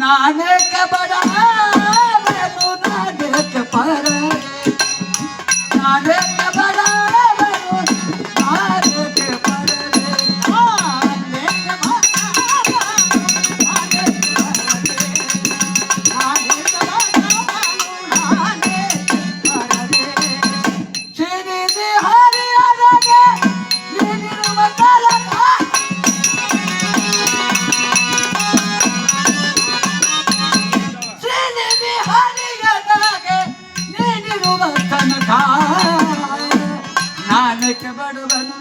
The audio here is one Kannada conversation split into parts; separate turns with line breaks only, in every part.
नानक बड़ा नानक पर ಬಡವನು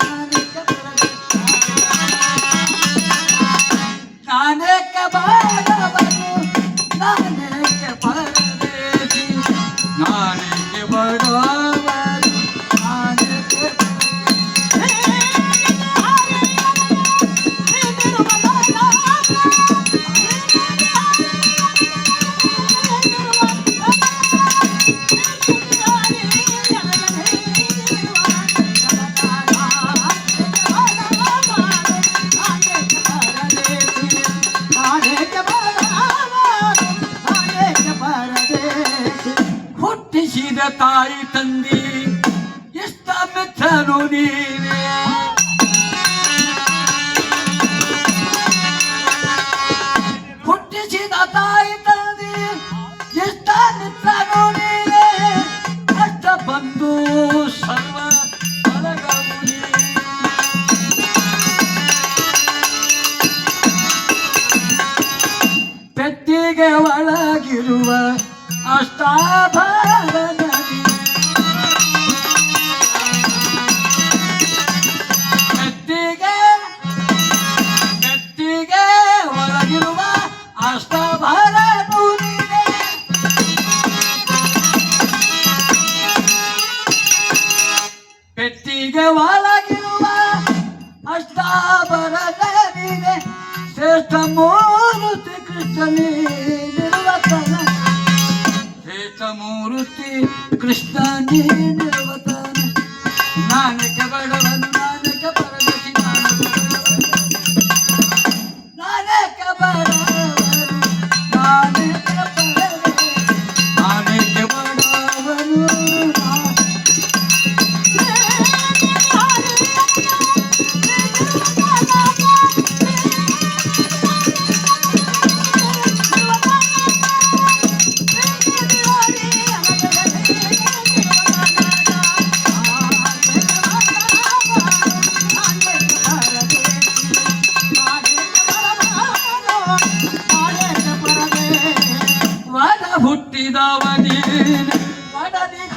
ತಾಯಿ ತಂದಿ ಇಷ್ಟ ಮಿತ್ರನು ನೀವೇ ಹುಟ್ಟಿಸಿದ ತಾಯಿ ತಂದಿ ಇಷ್ಟ ಮೆಚ್ಚನು ನೀವೇ ಕಷ್ಟ ಬಂದು ಸರ್ವ. ಪೆಟ್ಟಿಗೆ ಒಳಗಿರುವ ಅಷ್ಟಾಭರಣ ಅಷ್ಟಾಭರಣ ನೀನೆ ಶ್ರೇಷ್ಠ ಮೂರುತಿ ಕೃಷ್ಣನೇ ನಿರುವತನ ಶ್ರೇಷ್ಠ ಮೂರುತಿ ಕೃಷ್ಣ ನಿರುವತನ ನಾನಕ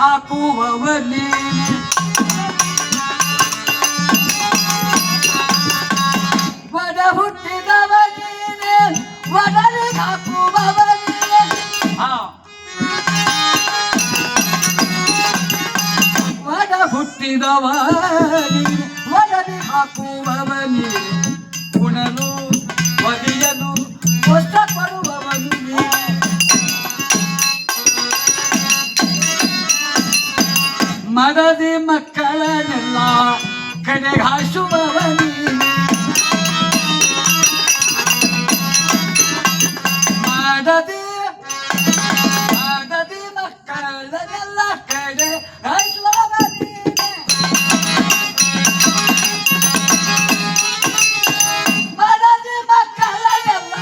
ವಡದಿ ಹಾಕುವವ ನೀನೆ ವಡ ಹುಟ್ಟಿದವನೇ ನೀನೆ ವಡದಿ ಹಾಕುವವ ನೀನೆ ಹಾ. ವಡ ಹುಟ್ಟಿದವ ನೀನೆ ಹಾಕುವವನೇ. ಹಾಕುವವ ನೀನೆ ಉಣಲು ಒದಿಯಲು ಮಡದಿ ಮಕ್ಕಳನ್ನೆಲ್ಲ ಕಡೆಗೆ ಹಾಸುವವನಿ. ಮಾಡದಿ ಮಾಡದಿ ಮಕ್ಕಳನ್ನೆಲ್ಲ ಕಡೆ ಹಾಸುವವನಿ. ಮಾಡದಿ ಮಕ್ಕಳನ್ನೆಲ್ಲ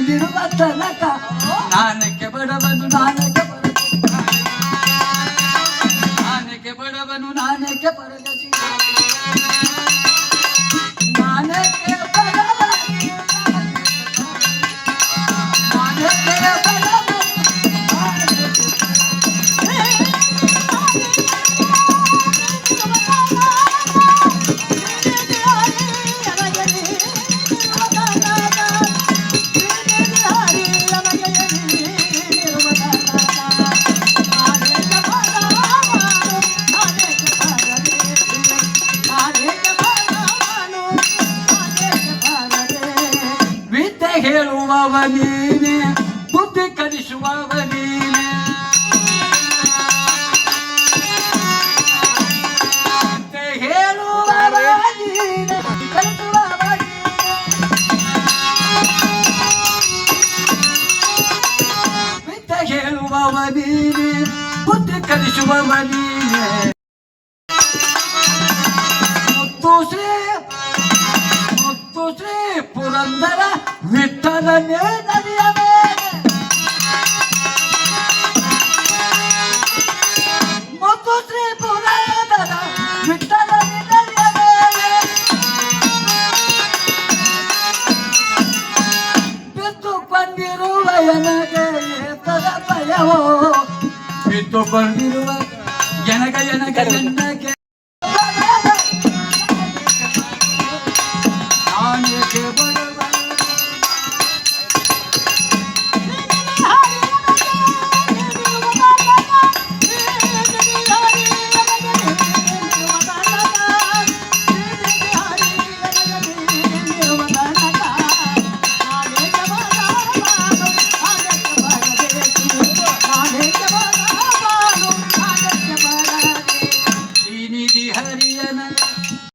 ನೀಡಿರುವ ತನಕ. ನಾನಕ್ಕೆ ಬಡವನು ನಾನಕ್ಕೆ ಕಲಿಸುವವ ನೀನೆ ಬುದ್ಧಿ ಕಲಿಸುವವ ನೀನೆ ಹೇಳುವವ ನೀನೆ ಬುದ್ಧಿ ಕಲಿಸುವವ ನೀನೆ ಮುತ್ತು ಶ್ರೀ ಮುತ್ತು ಶ್ರೀ ಪುರಂದರ ವಿಠಲನೇ ಮೇಲೆ ಮುತ್ತು ಶ್ರೀ ಪುರಂದರ ವಿಠಲನೇ ನದಿಯ ಮೇಲೆ ಬಿತ್ತುಕೊಂಡಿರುವ ಏತದ ಭಯವೋ.